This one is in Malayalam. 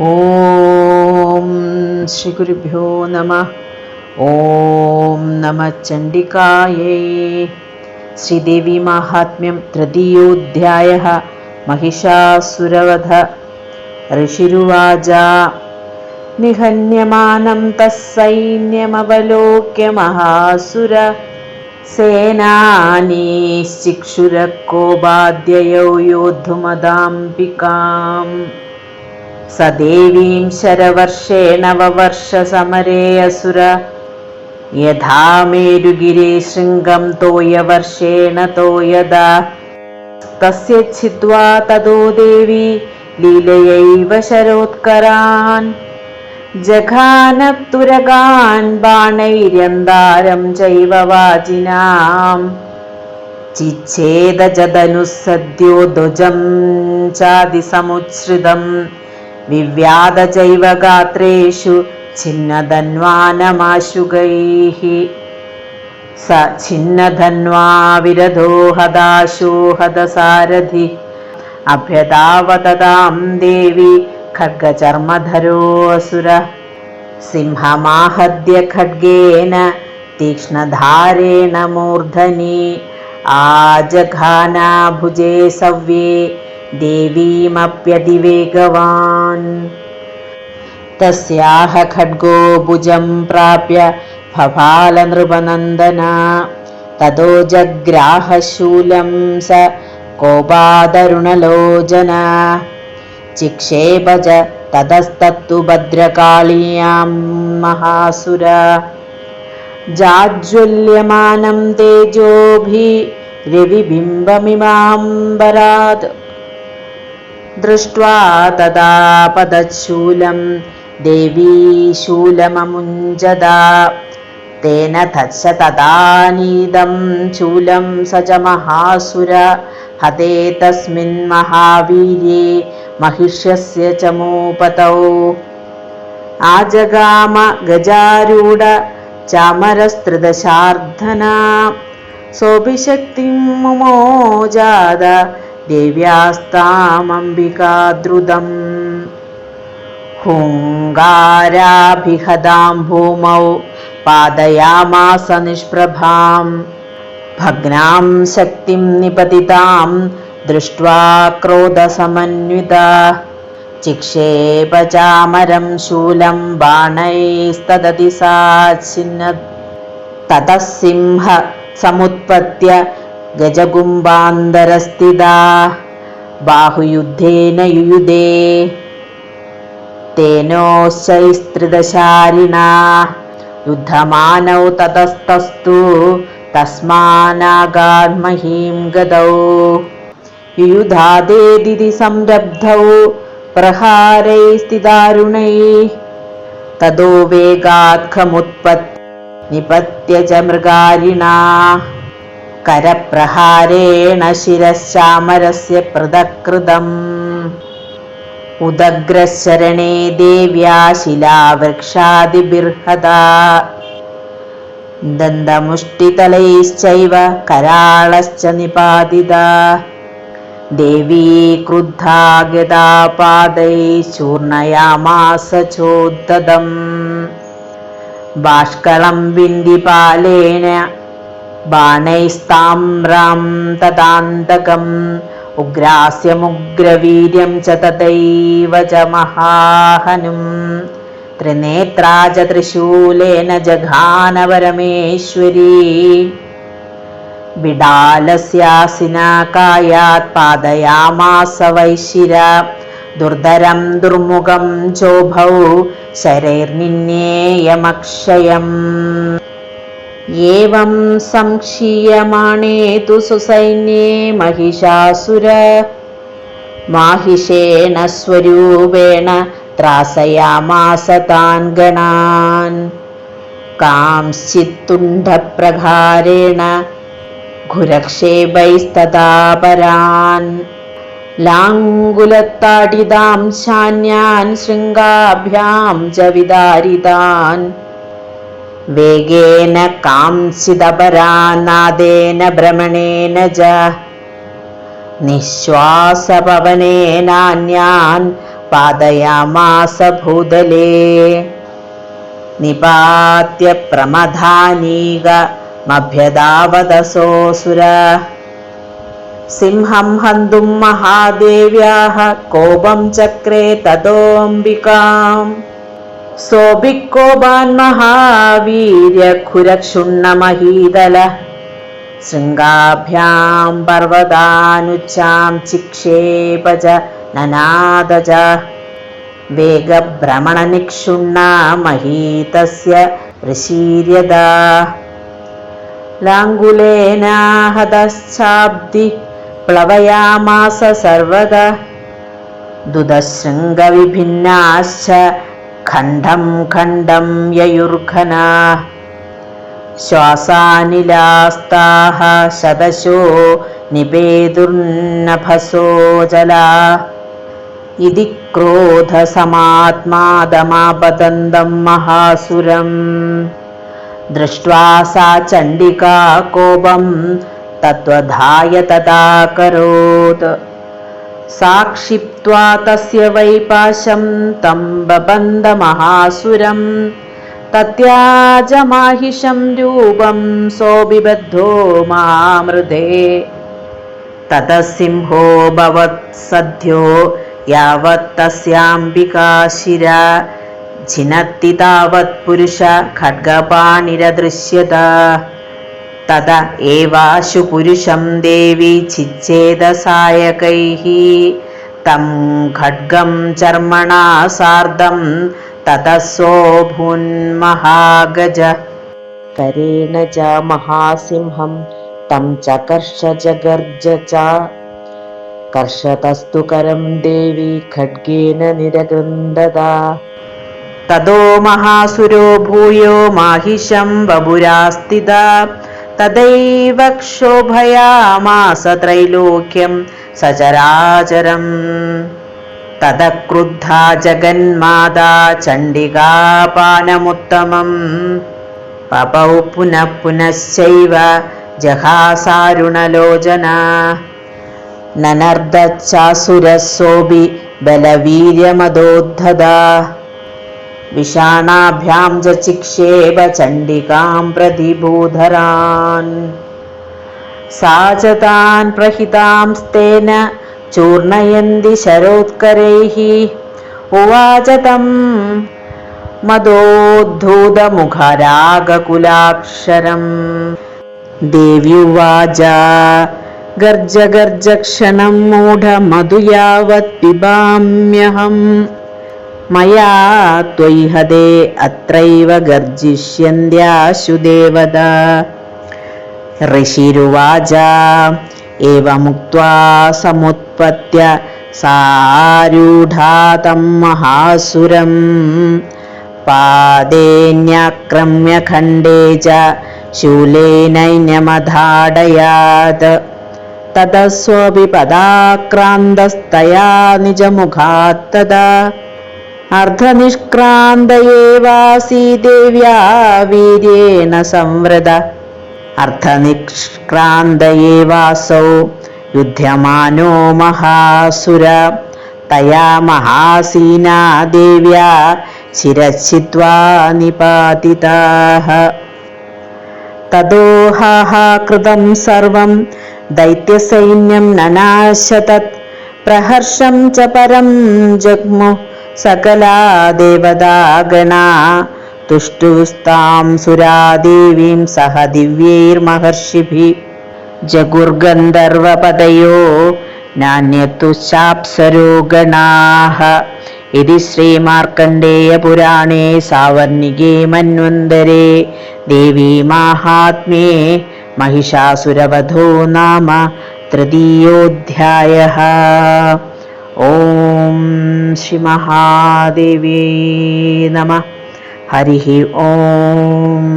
ॐ श्रीगुरुभ्यो नमः। ॐ नमः चण्डिकायै। श्रीदेवीमाहात्म्यं तृतीयोऽध्यायः। महिषासुरवध। ऋषिरुवाजा निहन्यमानं तस्सैन्यमवलोक्य महासुर। तस्सैन्यमवलोक्यमहासुरसेनानीश्चिक्षुरकोपाद्यौ योद्धुमदाम्बिकाम्। स देवीं शरवर्षेण ववर्षसमरे असुर यथा मेरुगिरे शृङ्गं तोयवर्षेण तोयदा तस्य छिद्वा ततो देवी लीलयैव शरोत्करान् जघानतुरगान् बाणैर्यन्दारं चैव वाजिनाम् चिच्छेदजदनुः सद्यो ध्वजं चादिसमुच्छ्रितं विव्याद चैव गात्रेषु छिन्नधन्वानमाशुगैः स छिन्नधन्वा विरधो हदाशो हदसारथि अभ्यदावततां देवी खड्गचर्मधरोऽसुर सिंहमाहद्य खड्गेन तीक्ष्णधारेण मूर्धनि आजघानाभुजे सव्ये देवीमप्यतिवेगवान् तस्याः खड्गो भुजं प्राप्य फफालनृपनन्दना ततो जग्राहशूलं स कोपादरुणलोचना। चिक्षेप च ततस्तत्तु भद्रकाळीयां महासुर। जाज्वल्यमानं तेजोभिरविबिम्बमिमाम्बरात् दृष्ट्वा ദൃഷ്ട്വാ തഥാ പദശൂലം. ദേവീശൂലമമുഞ്ചതാ തേന തത്സ തദാനീതം ശൂലം സ ച മഹാസുര. ഹതേ തസ്മിൻ മഹാവീര്യെ മഹിഷ്യസ്യ ച മൂപതൗ. ആജഗാമ ഗജാരൂഢ ചാമരസ്ത്രിതശാർദ്ധന. സോഭിശക്തിം മുമോജാത. द्रुतम् हुङ्गाराभिहदां भूमौ पादयामास निष्प्रभां भग्नां शक्तिं निपतितां दृष्ट्वा क्रोधसमन्विता। चिक्षेप चामरं शूलं बाणैस्तदति सा छिन्न ततः सिंह समुत्पत्य गजगुम्बान्दरस्थिता बाहुयुद्धेन युयुधे तेनोश्चैस्त्रिदशारिणा युद्धमानौ ततस्तस्तु तस्मानागान्महीं गदौ युयुधादेदिति संरब्धौ प्रहारैस्तिदारुणैः ततो वेगात्खमुत्पत् निपत्य च मृगारिणा करप्रहारेण शिरश्चामरस्य पृथक्कृतम् उदग्रशरणे देव्या शिलावृक्षादिबिर्हदा दन्तमुष्टितलैश्चैव कराळश्च निपातिता देवी क्रुद्धा गदापादैश्चूर्णयामास चोद्धतम् बाष्कलं बिन्दिपालेन बाणैस्ताम्रां तदान्तकम् उग्रास्यमुग्रवीर्यं च तथैव च महाहनुम् त्रिनेत्रा च त्रिशूलेन जघानवरमेश्वरी बिडालस्यासिनाकायात् पादयामास वैशिरा दुर्धरं दुर्मुखं चोभौ शरैर्निन्येयमक्षयम् एवं संक्षीयमाणे तु सुसैन्ये महिषासुर माहिषेण स्वरूपेण त्रासयामास तान् गणान् कांश्चित्तुण्डप्रहारेण घुरक्षेपैस्तदा परान् लाङ्गुलत्ताडितां शान्यान् शृङ्गाभ्यां च विदारितान् वेगेन कांसिदपरानादेन भ्रमणेन च निःश्वासपवनेनान्यान् पादयामास भूदले। निपात्य प्रमथानीगमभ्यदावदसोऽसुर सिंहं हन्तुं महादेव्याः कोपं चक्रे ततोऽम्बिकाम् सोऽभिकोपान्महावीर्यखुरक्षुण्णमहीदल शृङ्गाभ्यां पर्वतानुच्चां चिक्षेप च ननादज वेगभ्रमणनिक्षुण्णा महीतस्य प्रशीर्यदा लाङ्गुलेनाहतश्चाब्दि प्लवयामास सर्वदा दुदशृङ्गविभिन्नाश्च खण्डं खण्डं ययुर्घना श्वासानिलास्ताः शतशो निपेतुर्नभसो जला। इति क्रोधसमात्मादमापतन्तं महासुरम्। दृष्ट्वा सा चण्डिका कोपं तत्त्वधाय तथा करोत् साक्षिप्त्वा तस्य वैपाशं तं बबन्धमहासुरम् तत्याजमाहिषं रूपं सोऽबिबद्धो मामृधे ततः सिंहो भवत् सद्यो यावत् तस्याम्बिका शिरा झिनत्ति तावत् पुरुष खड्गपाणिरदृश्यत तद एवाशु पुरुषं देवी छिच्छेदसायकैः तं खड्गं चर्मणा सार्धं ततः सोऽभून्महागज करेण च महासिंहं तं चकर्ष जगर्ज च कर्षतस्तु करं देवी खड्गेन निरगृन्ददा ततो महासुरो भूयो माहिषं തഥൈവ ക്ഷോഭയാമാസ ത്രൈലോക്യം സചരാചരം. തഥ ക്രുദ്ധ ജഗന്മാതാ ചണ്ഡികാപാനമുത്തമം. പപൗ പുനഃ പുനശ്ചൈവ ജഹാസാരുണലോചന. നനർദ്ദാസുരസോപി ബലവീര്യമതോദ്ധതാ विषाणाभ्यां च चिक्षेप चण्डिकां प्रतिभूधरान् सा च तान् प्रहितांस्तेन चूर्णयन्ति शरोत्करैः उवाच तं मदोद्धूतमुखरागकुलाक्षरम् देव्युवाच गर्ज गर्जक्षणं मूढमधु यावत् पिबाम्यहम् മയാ ത്വൈഹതേ അത്രൈവ ഗർജിഷ്യന്ത്യാശു ദേവത. ഋഷിരുവാച ഏവമുക്വാ സമുത്പത്യ സാരൂഢാതം മഹാസുരം. പാദേന്യാക്രമ്യ ഖണ്ഡേ ച ശൂലേനൈന്യമധാടയാത്. തതസ്വപി പദാക്രാന്തസ്തയാ നിജമുഖാത്തതാ. അർദ്ധനിഷ്ക്രാന്തയേവാസീ ദേവ്യാ വീര്യേണ സംവൃത. അർദ്ധനിഷ്ക്രാന്തയേവാസൗ യുധ്യമാനോ മഹാസുര. തയാ മഹാസീനാ ദേവ്യാ ശിരച്ഛിത്വാ നിപാതിതാഹ തതോ സർവം ദൈത്യസൈന്യം നനാശതത്. പ്രഹർഷം ച പരം ജഗ്മു. दैत्यसैन्यं ननाशतत् प्रहर्षं च परं जग्मु सकला देवतागणा तुष्टुस्तां सुरादेवीं सह दिव्यैर्महर्षिभिः जगुर्गन्धर्वपदयो नान्यतुश्चाप्सरो गणाः इति श्रीमार्कण्डेयपुराणे सावर्णिके मन्वन्तरे देवीमाहात्म्ये महिषासुरवधो नाम तृतीयोऽध्यायः ഓം ശ്രീ മഹാദേവി നമ. ഹരി ഓം.